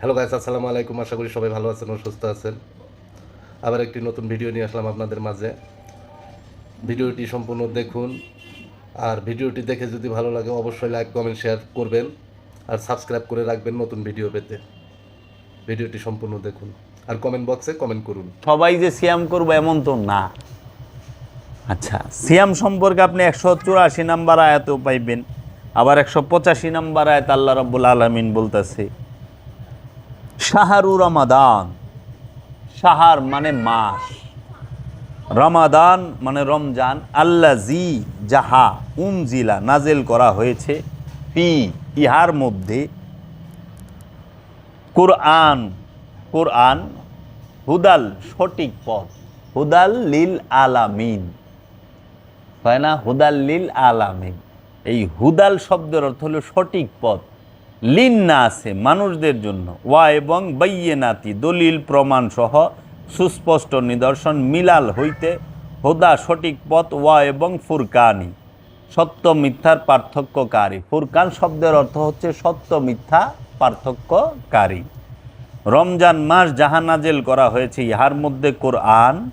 Hello guys আসসালামু আলাইকুম। আশা করি সবাই ভালো আছেন ও সুস্থ আছেন। আবার একটি নতুন ভিডিও নিয়ে আসলাম আপনাদের মাঝে। ভিডিওটি সম্পূর্ণ দেখুন। আর ভিডিওটি দেখে যদি ভালো লাগে, অবশ্যই লাইক কমেন্ট শেয়ার করবেন। আর সাবস্ক্রাইব করে রাখবেন নতুন ভিডিও পেতে। ভিডিওটি সম্পূর্ণ দেখুন। আর কমেন্ট বক্সে কমেন্ট করুন। সবাই যে সিয়াম করব এমন তো না। আচ্ছা সিয়াম সম্পর্কে আপনি একশো চুরাশি নাম্বার আয়াতেও পাইবেন। আবার একশো পঁচাশি নাম্বার আয়াত আল্লাহ রব্বুল আলমিন বলতেছে শাহারু রমাদান। শাহার মানে মাস। রমাদান মানে রমজান। আল্লা জি যাহা উমজিলা নাজেল করা হয়েছে পি ইহার মধ্যে কোরআন কোরআন হুদাল সঠিক পথ। হুদাল লিল আলামিন। হয় না? হুদাল লিল আলামিন। এই হুদাল শব্দের অর্থ হলো সঠিক পথ। লিন আছে মানুষদের জন্য। ওয়া এবং নাতি দলিল, প্রমাণ সহ সুস্পষ্ট নিদর্শন, মিলাল হইতে হোদা সঠিক পথ, ওয়া এবং ফুরকানি। সত্য মিথ্যার পার্থক্যকারী। ফুরকান শব্দের অর্থ হচ্ছে সত্য মিথ্যা পার্থক্যকারী। রমজান মাস যাহা নাজেল করা হয়েছে, ইহার মধ্যে কোরআন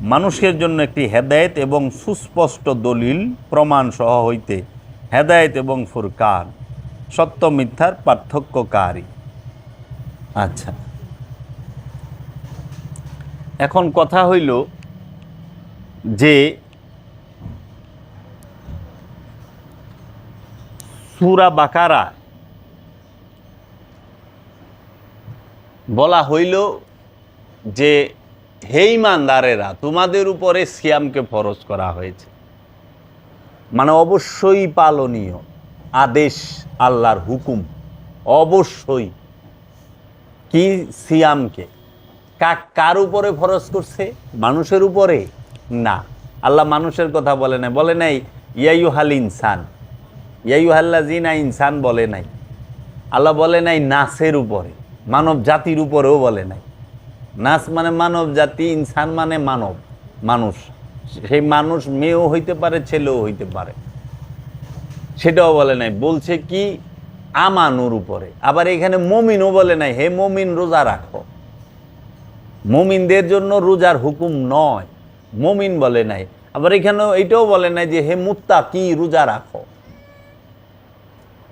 মানুষের জন্য একটি হেদায়েত এবং সুস্পষ্ট দলিল, প্রমাণ সহ হইতে হেদায়েত এবং ফুরকান। সত্য মিথ্যার পার্থক্যকারী। আচ্ছা। এখন কথা হইল যে সুরা বাকারা বলা হইল যে, হে ইমানদারেরা, তোমাদের উপরে সিয়ামকে ফরজ করা হয়েছে। মানে অবশ্যই পালনীয়। আদেশ, আল্লাহর হুকুম। অবশ্যই। কি সিয়ামকে? কার উপরে ফরজ করছে? মানুষের উপরে? না। আল্লাহ মানুষের কথা বলে নাই। বলে নাই ইয়াইউ হাল ইনসান। ইয়াইউ হাল্লা জিনা ইনসান বলে নাই। আল্লাহ বলে নাই, নাসের উপরে। মানব জাতির উপরেও বলে নাই। নাস মানে মানব জাতি, ইনসান মানে মানব। মানুষ। সেই মানুষ মেয়েও হইতে পারে, ছেলেও হইতে পারে। সেটাও বলে নাই, বলছে কি, আমানুর উপরে। আবার এখানে মমিনও বলে নাই, হে মমিন, রোজা রাখো। মমিনদের জন্য রোজার হুকুম নয়, মমিন বলে নাই। আবার এখানেও এটাও বলে নাই যে, হে মুত্তা কি রোজা রাখো।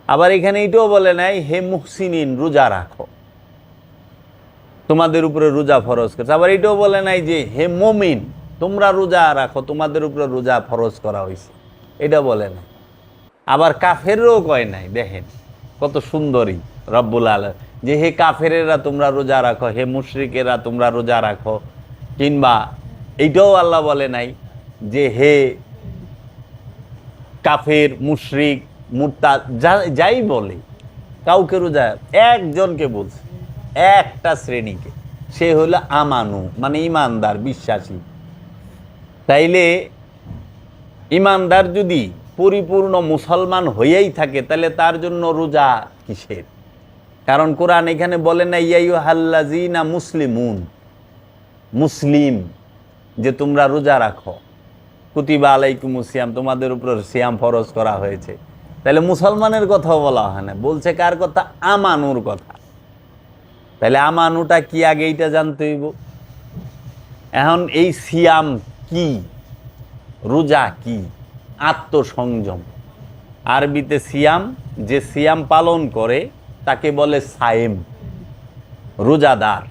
আবার এখানে এটাও বলে নাই, হে মুহসিনিন, রোজা রাখো। তোমাদের উপরে রোজা ফরজ করছে। আবার এটাও বলে নাই যে, হে মমিন, তোমরা রোজা রাখো, তোমাদের উপরে রোজা ফরজ করা হয়েছে। এটা বলে নাই। আবার কাফেরও কয় নাই, দেখেন, কত সুন্দরী রব্বুল আল যে হে কাফেরেরা তোমরা রোজা রাখো, হে মুশরিকেরা তোমরা রোজা রাখো, কিংবা এইটাও আল্লাহ বলে নাই যে হে কাফের, মুশরিক মুরতা যাই বলে, কাউকে রোজা, একজনকে বলছে, একটা শ্রেণীকে, সে হলো আমানু মানে ইমানদার, বিশ্বাসী। তাইলে ইমানদার যদি পরিপূর্ণ মুসলমান হয়েই থাকে, তাহলে তার জন্য রোজা কিসের? কারণ কোরআন এখানে বলে না ইয়াইউ হাল্লাজিনা মুসলিমুন মুসলিম, যে তোমরা রোজা রাখো। কুতিবা আলাইকুম সিয়াম, তোমাদের উপর সিয়াম ফরজ করা হয়েছে। তাহলে মুসলমানের কথাও বলা হয় না। বলছে কার কথা? আমানুর কথা। তাহলে আমানুটা কি আগে এইটা জানতে হইব? এখন এই সিয়াম কি? রোজা কি? আত্মসংযম। আরবিতে সিয়াম, যে সিয়াম পালন করে, তাকে বলে সায়েম, রোজাদার।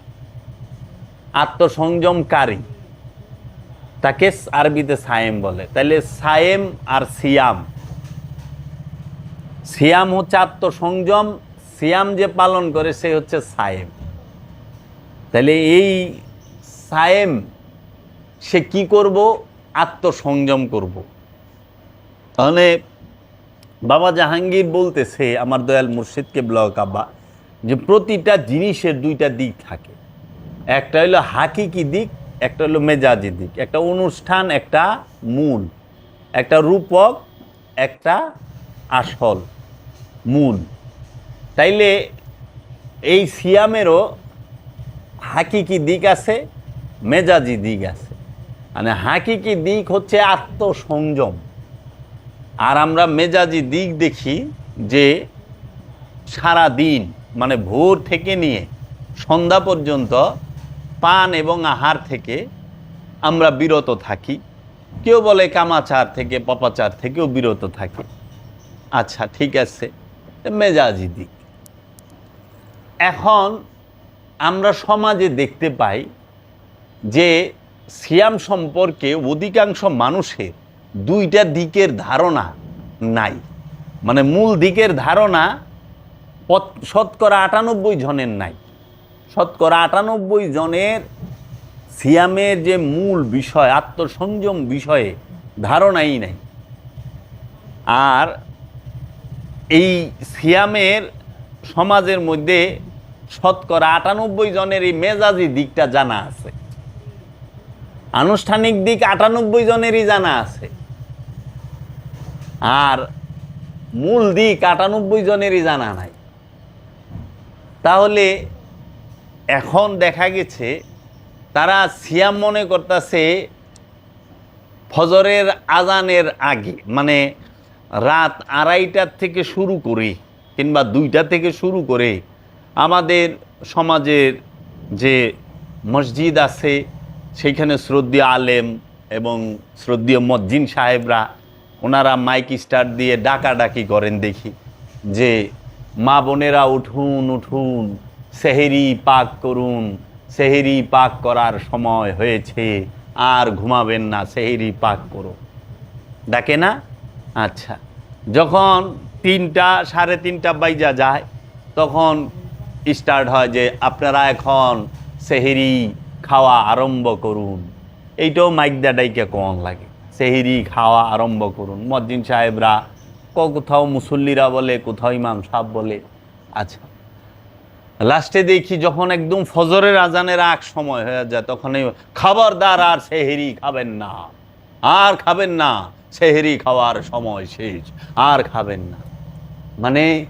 আত্মসংযমকারী, তাকে আরবিতে সায়েম বলে। তাহলে সায়েম আর সিয়াম। সিয়াম হচ্ছে আত্মসংযম, সিয়াম যে পালন করে, সে হচ্ছে সায়েম। তাহলে এই সায়েম, সে কি করব? আত্মসংযম করব। তাহলে বাবা জাহাঙ্গীর বলতেছে, আমার দয়াল মুর্শিদকে ব্লক আব্বা। যে প্রতিটা জিনিসের দুইটা দিক থাকে। একটা হলো হাকিকি দিক, একটা হলো মেজাজি দিক। একটা অনুষ্ঠান, একটা মূল। একটা রূপক, একটা আসল, মূল। তাইলে এই সিয়ামেরও হাকিকি দিক আছে, মেজাজি দিক আছে। মানে হাকিকি দিক হচ্ছে আত্মসংযম। আর আমরা মেজাজি দিক দেখি যে সারা দিন মানে ভোর থেকে নিয়ে সন্ধ্যা পর্যন্ত পান এবং আহার থেকে আমরা বিরত থাকি। কেউ বলে কামাচার থেকে, পপাচার থেকেও বিরত থাকি। আচ্ছা ঠিক আছে মেজাজি দিক। এখন আমরা সমাজে দেখতে পাই যে সিয়াম সম্পর্কে অধিকাংশ মানুষের দুইটা দিকের ধারণা নাই। মানে মূল দিকের ধারণা শতকরা আটানব্বই জনের নাই। শতকরা আটানব্বই জনের সিয়ামের যে মূল বিষয়, আত্মসংযম বিষয়ে ধারণাই নাই। আর এই সিয়ামের সমাজের মধ্যে শতকরা আটানব্বই জনের এই মেজাজি দিকটা জানা আছে। আনুষ্ঠানিক দিক আটানব্বই জনেরই জানা আছে। আর মূল দিক আটানব্বই জনেরই জানা নাই। তাহলে এখন দেখা গেছে তারা সিয়াম মনে করতেছে ফজরের আজানের আগে মানে রাত আড়াইটার থেকে শুরু করে কিংবা দুইটা থেকে শুরু করে আমাদের সমাজের যে মসজিদ আছে সেইখানে শ্রদ্ধীয় আলেম এবং শ্রদ্ধীয় মজ্জিন সাহেবরা ওনারা মাইক স্টার্ট দিয়ে ডাকাডাকি করেন দেখি। যে মা বোনেরা উঠুন উঠুন, সেহেরি পাক করুন, সেহেরি পাক করার সময় হয়েছে, আর ঘুমাবেন না, সেহেরি পাক করো। ডাকে না? আচ্ছা। যখন তিনটা, সাড়ে তিনটা বাইজা যায়, তখন স্টার্ট হয় যে আপনারা এখন সেহেরি খাওয়া আরম্ভ করুন। এইটাও মাইক দাডাইকে কম লাগে। সেহেরি খাওয়া আরম্ভ করুন। মজ্জিন সাহেবরা ক- কোথাও মুসল্লিরা বলে, কোথাও ইমাম সাহেব বলে। আচ্ছা। লাস্টে দেখি যখন একদম ফজরের আজানের আগ সময় হয়ে যায় তখন এই খাবারদার আর সেহেরি খাবেন না। আর খাবেন না, সেহেরি খাওয়ার সময় শেষ, আর খাবেন না। মানে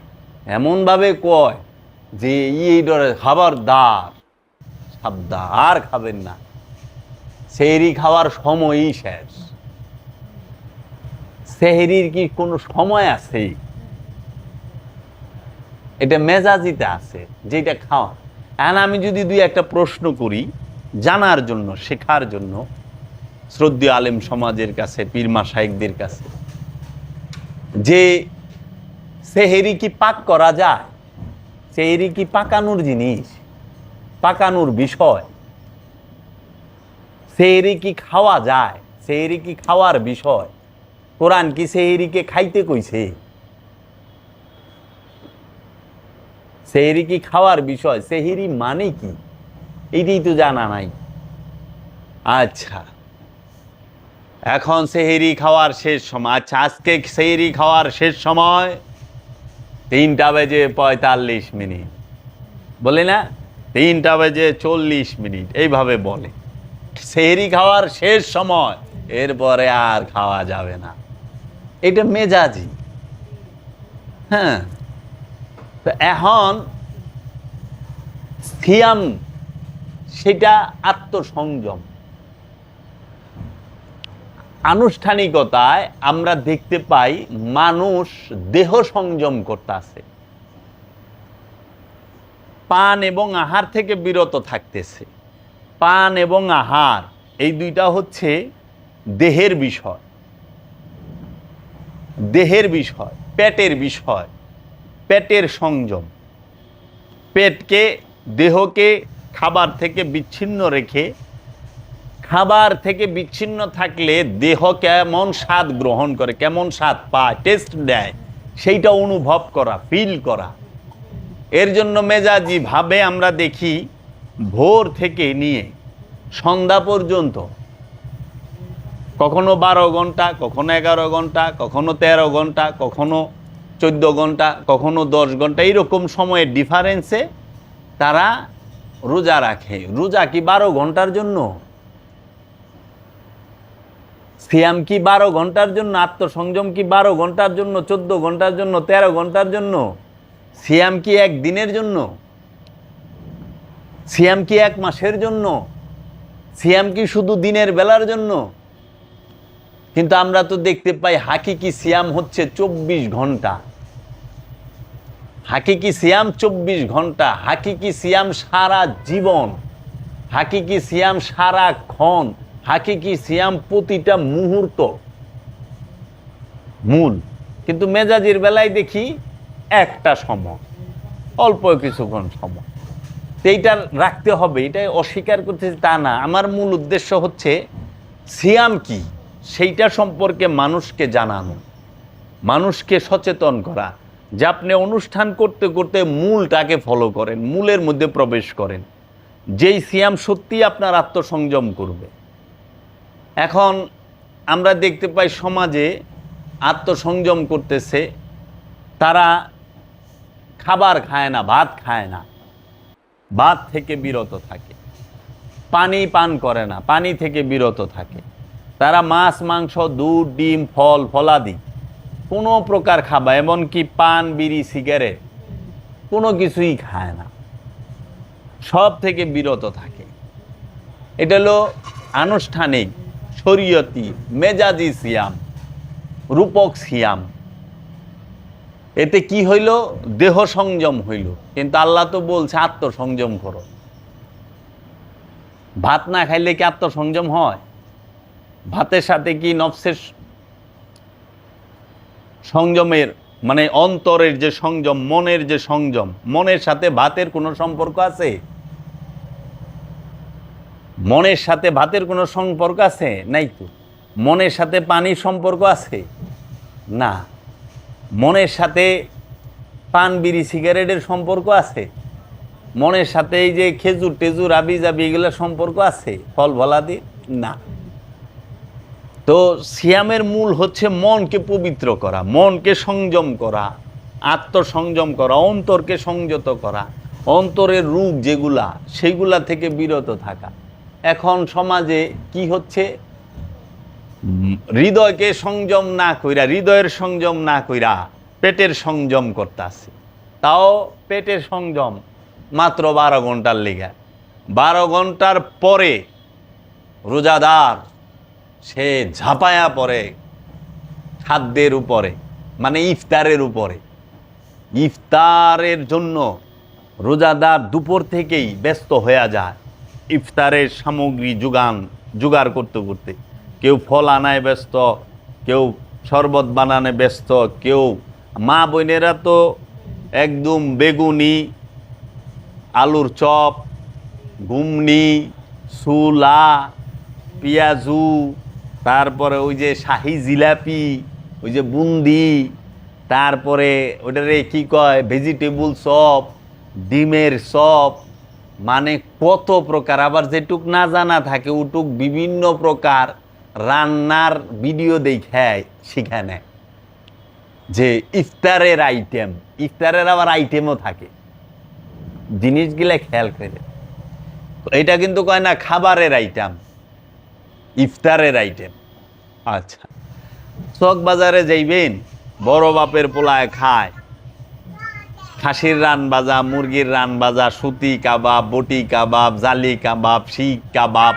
এমনভাবে কয় যে এই ডরে খাবারদার সাবদা আর খাবেন না। সেহেরি খাওয়ার সময়ই শেষ। সেহেরির কি কোনো সময় আছে? এটা মেজাজিতে আছে যেটা খাওয়া। এখন আমি যদি দুই একটা প্রশ্ন করি, জানার জন্য, শেখার জন্য, শ্রদ্ধীয় আলেম সমাজের কাছে পীরমা শাইকদের কাছে, যে সেহেরি কি পাক করা যায়? সেহেরি কি পাকানোর জিনিস? পাকানোর বিষয়? সেহেরি কি খাওয়া যায়? সেহেরি কি খাওয়ার বিষয়? কোরআন কি সেহেরিকে খাইতে কইছে? সেহেরি কি খাওয়ার বিষয়, সেহেরি মানে কি? এটাই তো জানা নাই। আচ্ছা। এখন সেহেরি খাওয়ার শেষ সময়। আচ্ছা আজকে সেহেরি খাওয়ার শেষ সময় তিনটা বেজে পঁয়তাল্লিশ মিনিট। বলে না? তিনটা বেজে চল্লিশ মিনিট। এইভাবে বলে। সেহেরি খাওয়ার শেষ সময়। এরপরে আর খাওয়া যাবে না। এটা মেজাজি। হ্যাঁ। তো এখন সিয়াম, সেটা আত্মসংযম। আনুষ্ঠানিকতায় আমরা দেখতে পাই মানুষ দেহ সংযম করতেছে। পান এবং আহার থেকে বিরত থাকতেছে। পান এবং আহার, এই দুইটা হচ্ছে দেহের বিষয়। দেহের বিষয়, পেটের বিষয়, পেটের সংযম। পেটকে, দেহকে খাবার থেকে বিচ্ছিন্ন রেখে, খাবার থেকে বিচ্ছিন্ন থাকলে দেহ কেমন স্বাদ গ্রহণ করে, কেমন স্বাদ পায় টেস্ট দেয়, সেইটা অনুভব করা ফিল করা। এর জন্য মেজাজি ভাবে আমরা দেখি, ভোর থেকে নিয়ে সন্ধ্যা পর্যন্ত কখনো বারো ঘণ্টা, কখনো এগারো ঘণ্টা, কখনো তেরো ঘণ্টা, কখনো চোদ্দ ঘণ্টা, কখনো দশ ঘণ্টা, এইরকম সময়ের ডিফারেন্সে তারা রোজা রাখে। রোজা কি বারো ঘণ্টার জন্য? সিয়াম কি বারো ঘণ্টার জন্য? আত্মসংযম কি বারো ঘণ্টার জন্য? চোদ্দ ঘণ্টার জন্য? তেরো ঘণ্টার জন্য? সিয়াম কি এক দিনের জন্য? সিয়াম কি এক মাসের জন্য? সিয়াম কি শুধু দিনের বেলার জন্য? কিন্তু আমরা তো দেখতে পাই হাকিকি সিয়াম হচ্ছে চব্বিশ ঘণ্টা। হাকিকি সিয়াম চব্বিশ ঘণ্টা, হাকিকি সিয়াম সারা জীবন, হাকিকি সিয়াম সারাক্ষণ হাকিকি সিয়াম প্রতিটা মুহূর্ত। মূল। কিন্তু মেজাজির বেলায় দেখি একটা সময়, অল্প কিছুক্ষণ সময়। তো এইটা রাখতে হবে, এটাই অস্বীকার করতেছি তা না। আমার মূল উদ্দেশ্য হচ্ছে সিয়াম কি? সেইটা সম্পর্কে মানুষকে জানানো, মানুষকে সচেতন করা, যে আপনি অনুষ্ঠান করতে করতে মূলটাকে ফলো করেন, মূলের মধ্যে প্রবেশ করেন। যেই সিয়াম সত্যি আপনার আত্মসংযম করবে। এখন আমরা দেখতে পাই সমাজে আত্মসংযম করতেছে, তারা খাবার খায় না, ভাত খায় না। ভাত থেকে বিরত থাকে। পানি পান করে না, পানি থেকে বিরত থাকে। তারা মাছ, মাংস, দুধ, ডিম, ফল, ফলাদি, কোনো প্রকার খাবার এমনকি পান, বিড়ি, সিগারেট, কোনো কিছুই খায় না। সব থেকে বিরত থাকে। এটা হলো আনুষ্ঠানিক শরীয়তি মেজাজি সিয়াম, রূপক সিয়াম। এতে কি হইল? দেহ সংযম হইল। কিন্তু আল্লাহ তো বলছে, আত্মসংযম করো। ভাত না খাইলে কি আত্মসংযম হয়? ভাতের সাথে কি নফসের সংযমের মানে অন্তরের যে সংযম, মনের যে সংযম, মনের সাথে ভাতের কোনো সম্পর্ক আছে? মনের সাথে ভাতের কোনো সম্পর্ক আছে? নাই তো। মনের সাথে পানির সম্পর্ক আছে? না। মনের সাথে পান, বিড়ি, সিগারেটের সম্পর্ক আছে? মনের সাথে এই যে খেজুর, টেজুর আবি জাবি এগুলোর সম্পর্ক আছে? ফল, ফলাদি? না। তো সিয়ামের মূল হচ্ছে মনকে পবিত্র করা, মনকে সংযম করা, আত্মসংযম করা, অন্তরকে সংযত করা, অন্তরের রূপ যেগুলা, সেগুলা থেকে বিরত থাকা। এখন সমাজে কি হচ্ছে? হৃদয়কে সংযম না কইরা, হৃদয়ের সংযম না কইরা পেটের সংযম করতে আছে। তাও পেটের সংযম মাত্র বারো ঘণ্টার লেগে। বারো ঘণ্টার পরে রোজাদার সে ঝাঁপায়া পড়ে খাদ্যের উপরে মানে ইফতারের উপরে। ইফতারের জন্য রোজাদার দুপুর থেকেই ব্যস্ত হয়ে যায়। ইফতারের সামগ্রী যোগান, জোগাড় করতে করতে। কেউ ফল আনায় ব্যস্ত, কেউ শরবত বানানে ব্যস্ত, কেউ মা বোনেরা তো একদম বেগুনি, আলুর চপ, ঘুমনি, সুলা, পেঁয়াজু তারপরে ওই যে শাহি জিলাপি, ওই যে বুন্দি, তারপরে ওটারে কি কয় ভেজিটেবল চপ, ডিমের চপ মানে কত প্রকার, আবার যেটুক না জানা থাকে ওটুক বিভিন্ন প্রকার রান্নার ভিডিও দেখায় সেখানে যে ইফতারের আইটেম ইফতারের আবার আইটেমও থাকে। জিনিসগুলা খেয়াল করে। এটা কিন্তু কয় না, খাবারের আইটেম ইফতারের আইটেম আচ্ছা। চক বাজারে যাইবেন বড় বাপের পোলায় খায়। খাসির রান বাজা মুরগির রান বাজা সুতি কাবাব বটি কাবাব জালি কাবাব শিক কাবাব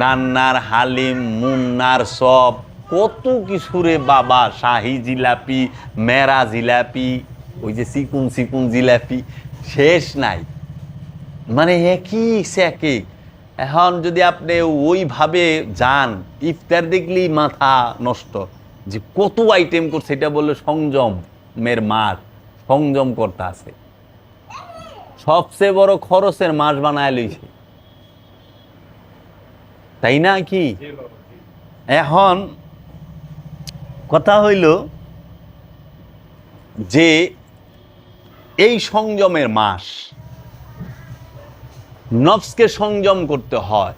নান্নার হালিম মুন্নার সব। কত কিছুরে বাবা শাহি জিলাপি মেরা জিলাপি ওই যে চিকুন চিকুন জিলাপি শেষ নাই। মানে একই সে একই এখন যদি আপনি ওইভাবে যান, ইফতার দেখলেই মাথা নষ্ট। যে কত আইটেম করছে, এটা বললে সংযমের মাস সংযম করতে আছে। সবচেয়ে বড় খরচের মাস বানায় লইছে। তাই না কি? এখন কথা হইল যে এই সংযমের মাস নফসকে সংযম করতে হয়,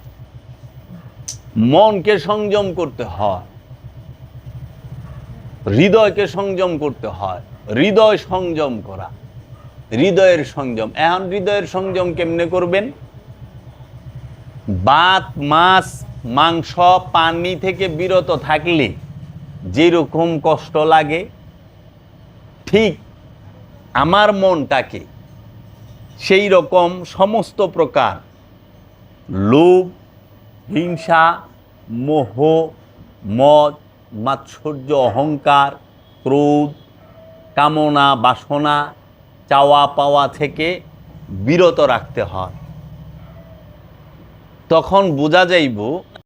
মনকে সংযম করতে হয়, হৃদয়কে সংযম করতে হয়, হৃদয় সংযম করা, হৃদয়ের সংযম। এখন হৃদয়ের সংযম কেমনে করবেন? বাত, মাছ, মাংস, পানি থেকে বিরত থাকলে যেরকম কষ্ট লাগে, ঠিক আমার মনটাকে সেই রকম সমস্ত প্রকার লোভ, হিংসা, মোহ, মদ, মাৎসর্য, অহংকার, ক্রোধ, কামনা, বাসনা, চাওয়া পাওয়া থেকে বিরত রাখতে হয়। তখন বোঝা যাইব